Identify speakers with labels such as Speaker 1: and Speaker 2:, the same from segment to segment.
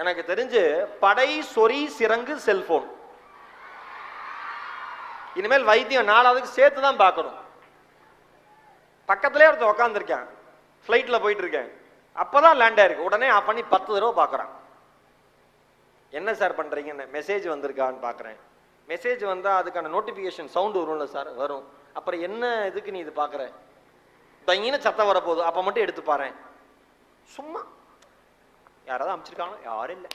Speaker 1: எனக்கு தெரிஞ்சு படை சொறி சிறங்கு செல்போன் இனிமேல் வைத்தியம் நாலாவதுக்கு சேர்த்து தான் பார்க்கணும். பக்கத்துலேயே ஒருத்தர் உட்காந்துருக்கேன் ஃப்ளைட்டில் போயிட்டு இருக்கேன் அப்பதான் லேண்ட் ஆயிருக்கு. உடனே ஆஃப் பண்ணி பத்து தடவை பார்க்குறான். என்ன சார் பண்ணுறீங்கன்னு மெசேஜ் வந்திருக்கான்னு பார்க்குறேன். மெசேஜ் வந்தால் அதுக்கான நோட்டிஃபிகேஷன் சவுண்டு வரும்ல சார் வரும். அப்புறம் என்ன இதுக்கு நீ இது பார்க்குற? தங்கின சத்தம் வரப்போகுது. அப்போ மட்டும் எடுத்து பாரு சும்மா. யாராவது அமிச்சிருக்காங்க யாரும் இல்லை.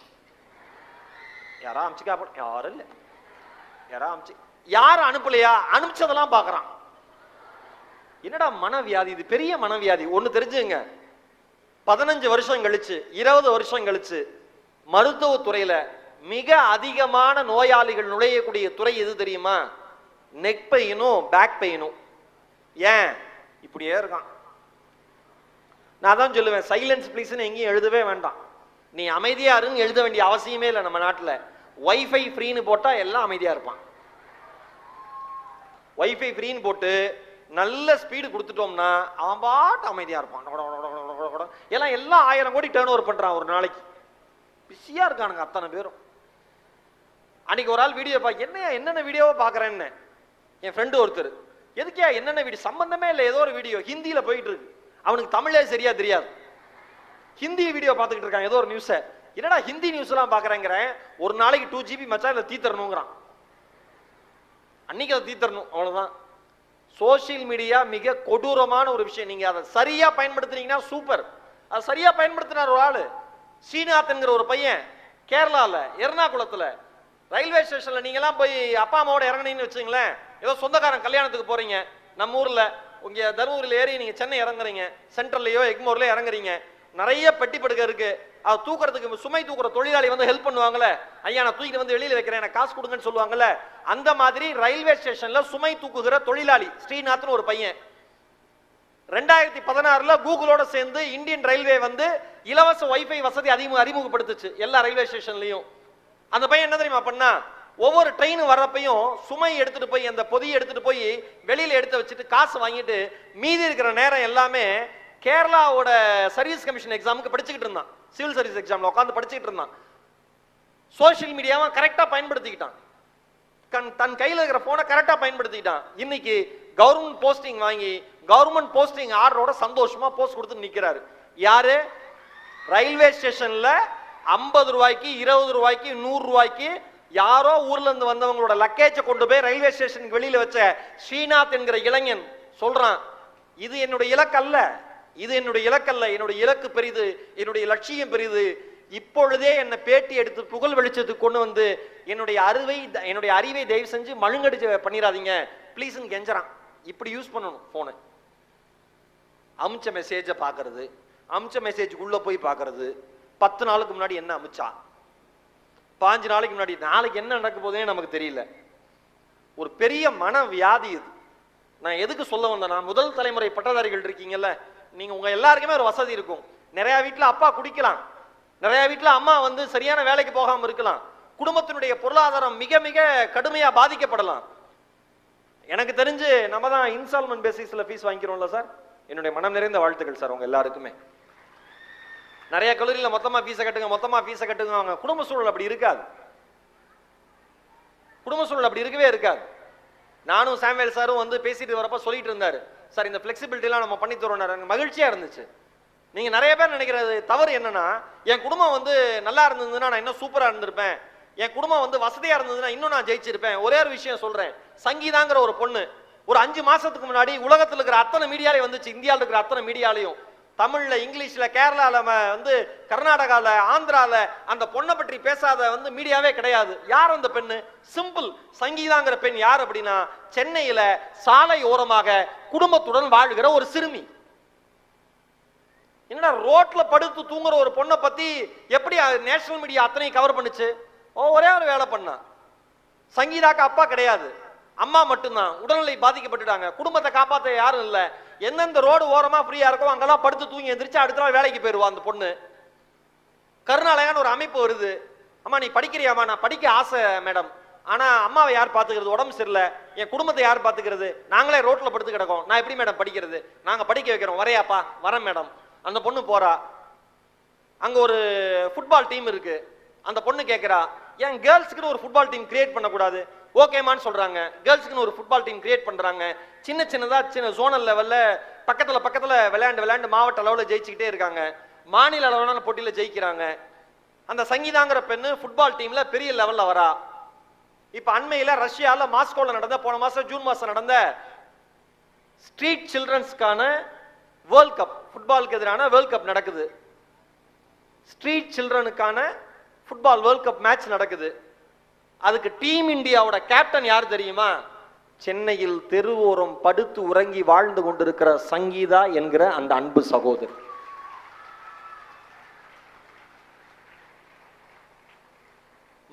Speaker 1: யாராவது அமிச்சிக்கா அப்ப- யாரும் இல்லை. யாராவது அமிச்சு யாரும் அனுப்பலையா? அனுப்பிச்சதெல்லாம் பார்க்குறான் என்னடா மனவியாதி? இது பெரிய மனவியாதி. ஒன்று தெரிஞ்சுங்க. பதினஞ்சு வருஷம் கழிச்சு இருபது வருஷம் கழிச்சு மருத்துவத்துறையில மிக அதிகமான நோயாளிகள் நுழையக்கூடிய துறை எது தெரியுமா? நெக் பெயினும் பேக் பெயினும் ஏன்? இப்படியே இருக்கான். நான் தான் சொல்லுவேன் சைலன்ஸ் ப்ளீஸ்னு எங்கேயும் எழுதவே வேண்டாம். நீ அமைதியாருன்னு எழுத வேண்டிய அவசியமே இல்லை நம்ம நாட்டில். ஒய்ஃபை ஃப்ரீன்னு போட்டால் எல்லாம் அமைதியாக இருப்பான். ஒய்ஃபை ஃப்ரீன்னு போட்டு நல்ல ஸ்பீடு கொடுத்துட்டோம்னா அவன் பாட்டு அமைதியாக இருப்பான். எல்லாம் எல்லாம் ஆயிரம் கோடி டேர்ன் ஓவர் பண்ணுறான் ஒரு நாளைக்கு. பிஸியாக இருக்கானுங்க அத்தனை பேரும். அன்னைக்கு ஒரு ஆள் வீடியோ பார்க்க என்ன என்னென்ன வீடியோவை பார்க்குறேன்னு என் ஃப்ரெண்டு ஒருத்தர். எதுக்கே என்னென்ன வீடியோ சம்மந்தமே இல்லை ஏதோ ஒரு வீடியோ ஹிந்தியில் போயிட்டு இருக்கு. அவனுக்கு தமிழே சரியா தெரியாது. ஹிந்தி வீடியோ பார்த்துக்கிட்டு இருக்காங்க. ஏதோ ஒரு நியூஸை என்னடா ஹிந்தி நியூஸ் எல்லாம் பார்க்குறேங்கிறேன் ஒரு நாளைக்கு டூ ஜிபி மச்சா இதை தீத்தரணுங்கிறான் அன்னைக்கு அதை தீத்தரணும் அவ்வளவுதான். சோஷியல் மீடியா மிக கொடூரமான ஒரு விஷயம். நீங்க அதை சரியா பயன்படுத்துனீங்கன்னா சூப்பர் அதை சரியா பயன்படுத்தினார் ஒரு ஆளு. ஸ்ரீநாத்ங்கிற ஒரு பையன். கேரளால எர்ணாகுளத்துல. ரயில்வே ஸ்டேஷன்ல நீங்க எல்லாம் போய் அப்பா அம்மாவோட இறங்குனீங்கன்னு வச்சுங்களேன் ஏதோ சொந்தக்காரன் கல்யாணத்துக்கு போறீங்க. நம்ம ஊர்ல உங்க தருமபுரியில் ஏறி நீங்க சென்னை இறங்குறீங்க. சென்ட்ரல்லையோ எக்மோர்லயோ இறங்குறீங்க. நிறைய பெட்டி படுக்கை இருக்கு. அது தூக்குறதுக்கு சுமை தூக்குற தொழிலாளி வந்து ஹெல்ப் பண்ணுவாங்கல்ல. ஐயா நான் தூக்கிட்டு வந்து வெளியில் வைக்கிறேன் எனக்கு காசு கொடுங்கன்னு சொல்லுவாங்கல்ல. அந்த மாதிரி ரயில்வே ஸ்டேஷன்ல சுமை தூக்குகிற தொழிலாளி ஸ்ரீநாத்னு ஒரு பையன். ரெண்டாயிரத்தி பதினாறுல கூகுளோட சேர்ந்து இந்தியன் ரயில்வே வந்து இலவச வைஃபை வசதி அதிகமாக அறிமுகப்படுத்துச்சு எல்லா ரயில்வே ஸ்டேஷன்லயும் அந்த பையன் என்ன தெரியுமா பண்ணா? ஒவ்வொரு ட்ரெயின் வர்றப்பையும் சுமை எடுத்துட்டு போய் அந்த பொதியை எடுத்துட்டு போய் வெளியில எடுத்து வச்சுட்டு காசு வாங்கிட்டு மீதி இருக்கிற நேரம் எல்லாமே கேரளாவோட சர்வீஸ் கமிஷன் எக்ஸாமுக்கு படிச்சுக்கிட்டு இருந்தான். சிவில் சர்வீஸ் எக்ஸாம்ல உட்காந்து படிச்சுக்கிட்டு இருந்தான். சோஷியல் மீடியாவை கரெக்டா பயன்படுத்திக்கிட்டான். கண் தன் கையில் இருக்கிற போனை கரெக்டாக பயன்படுத்திக்கிட்டான். இன்னைக்கு கவர்மெண்ட் போஸ்டிங் வாங்கி கவர்மெண்ட் போஸ்டிங் ஆர்டரோட சந்தோஷமா போஸ்ட் கொடுத்து நிக்கிறாரு. யாரு? ரயில்வே ஸ்டேஷன்ல ஐம்பது ரூபாய்க்கு இருபது ரூபாய்க்கு நூறு ரூபாய்க்கு யாரோ ஊர்ல இருந்து வந்தவங்களோட லக்கேஜை கொண்டு போய் ரயில்வே ஸ்டேஷனுக்கு வெளியில வச்ச ஸ்ரீநாத் என்கிற இளைஞன் சொல்றான் இது என்னுடைய இலக்கு அல்ல இது என்னுடைய இலக்கல்ல என்னுடைய இலக்கு பெரிது என்னுடைய லட்சியம் பெரிது. இப்பொழுதே என்னை பேட்டி எடுத்து புகழ் வெளிச்சத்துக்கு கொண்டு வந்து என்னுடைய அறிவை என்னுடைய அறிவை தயவு செஞ்சு மழுங்கடிச்சு பண்ணிடாதீங்க ப்ளீஸ்ன்னு கெஞ்சறான். இப்படி யூஸ் பண்ணணும் ஃபோனை அமிச்ச மெசேஜை பார்க்கறது அமிச்ச மெசேஜுக்குள்ள போய் பார்க்கறது பத்து நாளுக்கு முன்னாடி என்ன அமிச்சா? பாஞ்சு நாளைக்கு முன்னாடி நாளைக்கு என்ன நடக்க போகுதுன்னே நமக்கு தெரியல. ஒரு பெரிய மன வியாதி இது. நான் எதுக்கு சொல்ல வந்தேன்னா முதல் தலைமுறை பட்டதாரிகள் இருக்கீங்கல்ல நீங்கள் உங்கள் எல்லாருக்குமே ஒரு வசதி இருக்கும். நிறையா வீட்டில் அப்பா குடிக்கலாம். நிறையா வீட்டில் அம்மா வந்து சரியான வேலைக்கு போகாமல் இருக்கலாம். குடும்பத்தினுடைய பொருளாதாரம் மிக மிக கடுமையாக பாதிக்கப்படலாம். எனக்கு தெரிஞ்சு நம்ம தான் இன்ஸ்டால்மெண்ட் பேசிஸில் ஃபீஸ் வாங்கிக்கிறோம்ல சார்? என்னுடைய மனம் நிறைந்த வாழ்த்துக்கள் சார் உங்கள் எல்லாருக்குமே. நிறைய கல்லூரியில் மொத்தமாக ஃபீஸை கட்டுங்க மொத்தமாக ஃபீஸை கட்டுங்க அவங்க குடும்ப சூழல் அப்படி இருக்காது. குடும்ப சூழல் அப்படி இருக்கவே இருக்காது. நானும் சாமுவேல் சாரும் வந்து பேசிட்டு வரப்ப சொல்லிட்டு இருந்தாரு. சார் இந்த ஃப்ளெக்சிபிலிட்டிலாம் நம்ம பண்ணி தரோம் எனக்கு இருந்துச்சு. நீங்கள் நிறைய பேர் நினைக்கிறது தவறு என்னன்னா என் குடும்பம் வந்து நல்லா இருந்ததுன்னா நான் இன்னும் சூப்பராக இருந்திருப்பேன். என் குடும்பம் வந்து வசதியாக இருந்ததுன்னா இன்னும் நான் ஜெயிச்சிருப்பேன். ஒரே ஒரு விஷயம் சொல்கிறேன் சங்கீதாங்கிற ஒரு பொண்ணு ஒரு அஞ்சு மாதத்துக்கு முன்னாடி உலகத்தில் இருக்கிற அத்தனை மீடியாலையும் வந்துச்சு. இந்தியாவில் இருக்கிற அத்தனை மீடியாலையும். தமிழ்ல இங்கிலீஷ்ல கேரளால வந்து கர்நாடகால ஆந்திரால அந்த பொண்ணை பற்றி பேசாத வந்து மீடியாவே கிடையாது. யார் அந்த பெண்ணு? சிம்பிள். சங்கீதாங்கிற பெண் யார் அப்படின்னா சென்னையில சாலை ஓரமாக குடும்பத்துடன் வாழ்கிற ஒரு சிறுமி. என்னடா ரோட்ல படுத்து தூங்குற ஒரு பொண்ணை பத்தி எப்படி நேஷனல் மீடியா அத்தனையும் கவர் பண்ணுச்சு? ஓ ஒரே ஒரு வேலை பண்ணான். சங்கீதாக்கு அப்பா கிடையாது. அம்மா மட்டும்தான். உடல்நிலை பாதிக்கப்பட்டுட்டாங்க. குடும்பத்தை காப்பாத்த யாரும் இல்லை. எந்தெந்த ரோடு ஓரமா ஃப்ரீயா இருக்கோ அங்கெல்லாம் படுத்து தூங்கி எந்திரிச்சு அடுத்த நாள் வேலைக்கு போயிருவா அந்த பொண்ணு. கருணாலயான்னு ஒரு அமைப்பு வருது. அம்மா நீ படிக்கிறியாம்மா? நான் படிக்க ஆசை மேடம். ஆனா அம்மாவை யார் பாத்துக்கிறது உடம்பு சரியில்லை. என் குடும்பத்தை யார் பாத்துக்கிறது நாங்களே ரோட்ல படுத்து கிடக்கோம். நான் எப்படி மேடம் படிக்கிறது? நாங்க படிக்க வைக்கிறோம். வரையாப்பா வரேன் மேடம். அந்த பொண்ணு போறா. அங்க ஒரு ஃபுட்பால் டீம் இருக்கு. அந்த பொண்ணு கேட்குறா ஏன் கேர்ள்ஸுக்குன்னு ஒரு ஃபுட்பால் டீம் கிரியேட் பண்ணக்கூடாது. ஓகேமான்னு சொல்றாங்க. கேர்ள்ஸுக்குன்னு ஒரு ஃபுட்பால் டீம் கிரியேட் பண்றாங்க. சின்ன சின்னதா சின்ன ஜோனல் லெவல்ல பக்கத்துல பக்கத்துல விளையாண்டு விளையாண்டு மாவட்ட அளவில் ஜெயிச்சுக்கிட்டே இருக்காங்க. மாநில அளவிலான போட்டியில ஜெயிக்கிறாங்க. அந்த சங்கீதாங்கிற பெண்ணு ஃபுட்பால் டீம்ல பெரிய லெவல்ல வரா. இப்ப அண்மையில ரஷ்யால மாஸ்கோல நடந்த போன மாசம் ஜூன் மாசம் நடந்த ஸ்ட்ரீட் சில்ட்ரன்ஸ்க்கான வேர்ல்ட் கப் ஃபுட்பாலுக்கு எதிரான வேர்ல்ட் கப் நடக்குது. ஸ்ட்ரீட் சில்ட்ரனுக்கான ஃபுட்பால் வேர்ல்ட் கப் மேட்ச் நடக்குது. அதுக்கு டீம் இந்தியாவோட கேப்டன் யார் தெரியுமா? சென்னையில் தெருவோரம் படுத்து உறங்கி வாழ்ந்து கொண்டிருக்கிற சங்கீதா என்கிற அந்த அன்பு சகோதரி.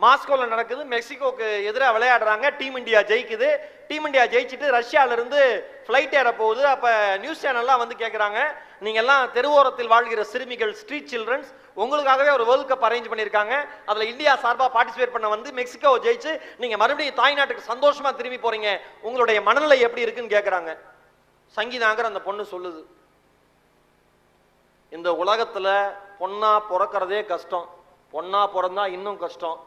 Speaker 1: மாஸ்கோல நடக்குது மெக்சிகோக்கு எதிராக விளையாடுறாங்க டீம் இந்தியா ஜெயிக்குது. டீம் இந்தியா ஜெயிச்சுட்டு ரஷ்யால இருந்து ஃப்ளைட் ஏற போகுது. அப்போ நியூஸ் சேனல்லாம் வந்து கேட்குறாங்க நீங்கள்லாம் தெருவோரத்தில் வாழ்கிற சிறுமிகள் ஸ்ட்ரீட் சில்ட்ரன்ஸ் உங்களுக்காகவே ஒரு வேர்ல்ட் கப் அரேஞ்ச் பண்ணியிருக்காங்க. அதில் இந்தியா சார்பாக பார்ட்டிசிபேட் பண்ண வந்து மெக்சிகோ ஜெயிச்சு நீங்கள் மறுபடியும் தாய்நாட்டுக்கு சந்தோஷமாக திரும்பி போகிறீங்க உங்களுடைய மனநிலை எப்படி இருக்குன்னு கேட்குறாங்க சங்கீதாங்கிற அந்த பொண்ணு சொல்லுது. இந்த உலகத்தில் பொண்ணா பிறக்கிறதே கஷ்டம். பொண்ணா பிறந்தா இன்னும் கஷ்டம்.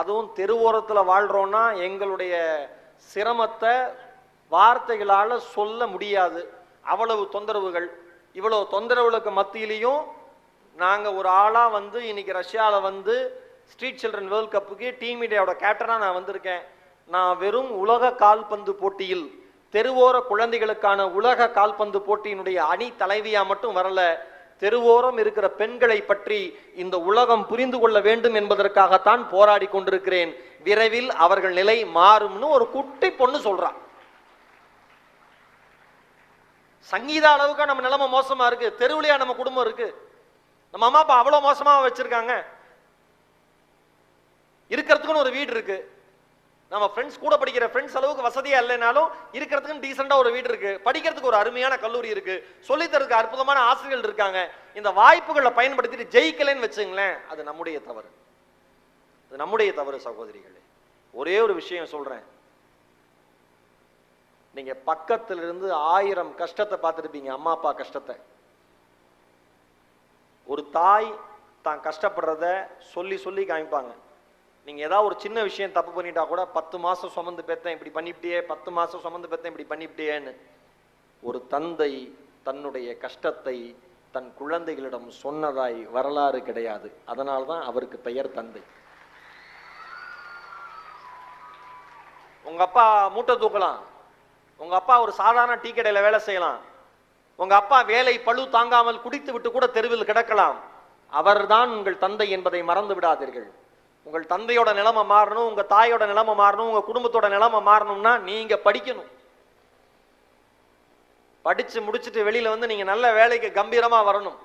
Speaker 1: அதுவும் தெருவோரத்தில் வாழ்கிறோன்னா எங்களுடைய சிரமத்தை வார்த்தைகளால் சொல்ல முடியாது. அவ்வளவு தொந்தரவுகள். இவ்வளோ தொந்தரவுகளுக்கு மத்தியிலையும் நாங்கள் ஒரு ஆளாக வந்து இன்னைக்கு ரஷ்யாவில் வந்து ஸ்ட்ரீட் சில்ட்ரன் வேர்ல்ட் கப்புக்கு டீம் இண்டியாவோட கேப்டனாக நான் வந்திருக்கேன். நான் வெறும் உலக கால்பந்து போட்டியில் தெருவோர குழந்தைகளுக்கான உலக கால்பந்து போட்டியினுடைய அணி தலைவியாக மட்டும் வரல தெருவோரம் இருக்கிற பெண்களை பற்றி இந்த உலகம் புரிந்து கொள்ள வேண்டும் என்பதற்காகத்தான் போராடி கொண்டிருக்கிறேன். விரைவில் அவர்கள் நிலை மாறும்னு ஒரு குட்டி பொண்ணு சொல்றா. சங்கீதா அளவுக்கு நம்ம நிலைமை மோசமா இருக்கு. தெருவிலையா நம்ம குடும்பம் இருக்கு. நம்ம அம்மா அப்பா அவ்வளவு மோசமா வச்சிருக்காங்க. இருக்கிறதுக்குன்னு ஒரு வீடு இருக்கு. நம்ம ஃப்ரெண்ட்ஸ் கூட படிக்கிற ஃப்ரெண்ட்ஸ் அளவுக்கு வசதியா இல்லைனாலும் இருக்கிறதுக்குன்னு டீசெண்டா ஒரு வீடு இருக்கு. படிக்கிறதுக்கு ஒரு அருமையான கல்லூரி இருக்கு. சொல்லித்தரதுக்கு அற்புதமான ஆசிரியர்கள் இருக்காங்க. இந்த வாய்ப்புகளை பயன்படுத்திட்டு ஜெயிக்கலைன்னு வச்சுங்களேன் அது நம்முடைய தவறு. அது நம்முடைய தவறு சகோதரிகளே. ஒரே ஒரு விஷயம் சொல்றேன். நீங்க பக்கத்துல இருந்து ஆயிரம் கஷ்டத்தை பார்த்துருப்பீங்க அம்மா அப்பா கஷ்டத்தை. ஒரு தாய் தான் கஷ்டப்படுறத சொல்லி சொல்லி காமிப்பாங்க. நீங்க ஏதாவது ஒரு சின்ன விஷயம் தப்பு பண்ணிட்டா கூட பத்து மாசம் சுமந்து பேத்தேன் இப்படி பண்ணிவிட்டியே பத்து மாசம் சுமந்து பேத்தேன் இப்படி பண்ணிவிட்டியேன்னு ஒரு தந்தை தன்னுடைய கஷ்டத்தை தன் குழந்தைகளிடம் சொன்னதாய் வரலாறு கிடையாது. அதனால்தான் அவருக்கு பெயர் தந்தை. உங்க அப்பா மூட்டை தூக்கலாம். உங்க அப்பா ஒரு சாதாரண டீ கடையில வேலை செய்யலாம். உங்க அப்பா வேலை பழு தாங்காமல் குடித்து விட்டு கூட தெருவில் கிடக்கலாம். அவர்தான் உங்கள் தந்தை என்பதை மறந்து விடாதீர்கள். உங்கள் தந்தையோட நிலைமை மாறணும் உங்க தாயோட நிலைமை மாறணும் உங்க குடும்பத்தோட நிலைமை மாறணும்னா நீங்க படிக்கணும். படிச்சு முடிச்சுட்டு வெளியில வந்து நீங்க நல்ல வேலைக்கு கம்பீரமா வரணும்.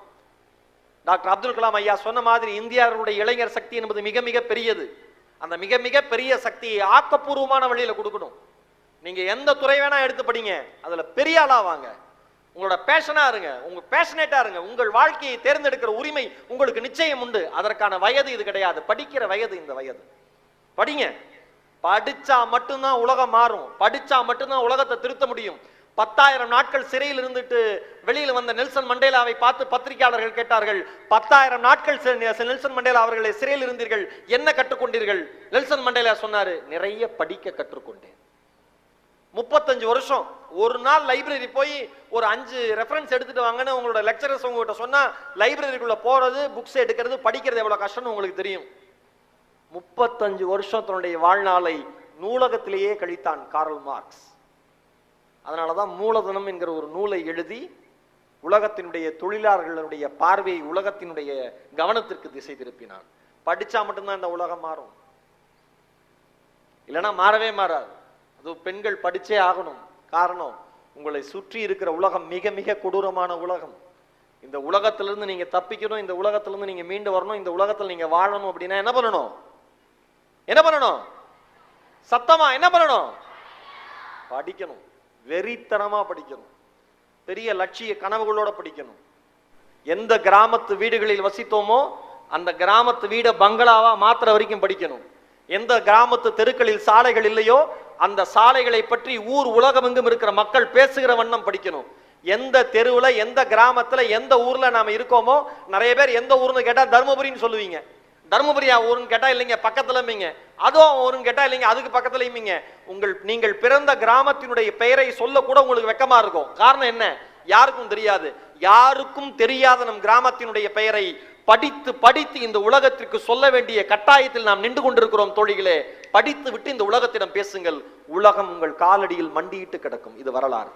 Speaker 1: டாக்டர் அப்துல் கலாம் ஐயா சொன்ன மாதிரி இந்தியாவுடைய இளைஞர் சக்தி என்பது மிக மிக பெரியது. அந்த மிக மிக பெரிய சக்தியை ஆக்கப்பூர்வமான வழியில கொடுக்கணும். நீங்க எந்த துறை வேணா எடுத்து படிங்க. அதுல பெரிய ஆளா வாங்க. உங்களோட பேஷனா இருங்க. உங்க பேஷனேட்டா இருங்க. உங்கள் வாழ்க்கையை தேர்ந்தெடுக்கிற உரிமை உங்களுக்கு நிச்சயம் உண்டு. அதற்கான வயது இது கிடையாது. படிக்கிற வயது இந்த வயது. படிங்க. படிச்சா மட்டும்தான் உலகம் மாறும். படிச்சா மட்டும்தான் உலகத்தை திருத்த முடியும். பத்தாயிரம் நாட்கள் சிறையில் இருந்துட்டு வெளியில் வந்த நெல்சன் மண்டேலாவை பார்த்து பத்திரிகையாளர்கள் கேட்டார்கள் பத்தாயிரம் நாட்கள் நெல்சன் மண்டேலா அவர்களை சிறையில் இருந்தீர்கள். என்ன கற்றுக்கொண்டீர்கள்? நெல்சன் மண்டேலா சொன்னாரு நிறைய படிக்க கற்றுக்கொண்டேன். முப்பத்தஞ்சு வருஷம். ஒரு நாள் லைப்ரரி போய் ஒரு அஞ்சு ரெஃபரன்ஸ் எடுத்துட்டு வாங்கன்னு உங்களோட லெக்சரர்ஸ் உங்ககிட்ட சொன்னா லைப்ரரிக்குள்ள போறது புக்ஸ் எடுக்கிறது படிக்கிறது எவ்வளவு கஷ்டம்னு உங்களுக்கு தெரியும். முப்பத்தஞ்சு வருஷம் தன்னுடைய வாழ்நாளை நூலகத்திலேயே கழித்தான் கார்ல் மார்க்ஸ். அதனாலதான் மூலதனம் என்கிற ஒரு நூலை எழுதி உலகத்தினுடைய தொழிலாளர்களுடைய பார்வையை உலகத்தினுடைய கவனத்திற்கு திசை திருப்பினான். படிச்சா மட்டும்தான் இந்த உலகம் மாறும். இல்லைன்னா மாறவே மாறாது. அதுவும் பெண்கள் படிச்சே ஆகணும். காரணம் உங்களை சுற்றி இருக்கிற உலகம் மிக மிக கொடூரமான உலகம். இந்த உலகத்திலிருந்து நீங்க தப்பிக்கணும் இந்த உலகத்திலிருந்து நீங்க மீண்டு வரணும் இந்த உலகத்தில் நீங்க வாழணும் அப்படின்னா என்ன பண்ணணும்? என்ன பண்ணணும்? சத்தமா என்ன பண்ணணும்? படிக்கணும். வெறித்தனமா படிக்கணும். பெரிய லட்சிய கனவுகளோட படிக்கணும். எந்த கிராமத்து வீடுகளில் வசித்தோமோ அந்த கிராமத்து வீடை பங்களாவா மாத்திர வரைக்கும் படிக்கணும். எந்த கிராமத்து தெருக்களில் சாலைகள் இல்லையோ அந்த சாலைகளை பற்றி ஊர் உலகமெங்கும் இருக்கிற மக்கள் பேசுகிற வண்ணம் படிக்கணும். எந்த தெருவில் எந்த கிராமத்தில் எந்த ஊரில் நாம் இருக்கோமோ நிறைய பேர் எந்த ஊர்னு கேட்டால் தருமபுரின்னு சொல்லுவீங்க. தருமபுரியா ஊருன்னு கேட்டால் இல்லைங்க பக்கத்துல அதுவும் ஊருன்னு கேட்டால் இல்லைங்க அதுக்கு பக்கத்துல உங்கள் நீங்கள் பிறந்த கிராமத்தினுடைய பெயரை சொல்லக்கூட உங்களுக்கு வெக்கமாக இருக்கும். காரணம் என்ன? யாருக்கும் தெரியாது. யாருக்கும் தெரியாத நம் கிராமத்தினுடைய பெயரை படித்து படித்து இந்த உலகத்திற்கு சொல்ல வேண்டிய கட்டாயத்தில் நாம் நின்று கொண்டிருக்கிறோம் தோழிகளே. படித்து விட்டு இந்த உலகத்திடம் பேசுங்கள். உலகம் உங்கள் காலடியில் மண்டியிட்டு கிடக்கும். இது வரலாறு.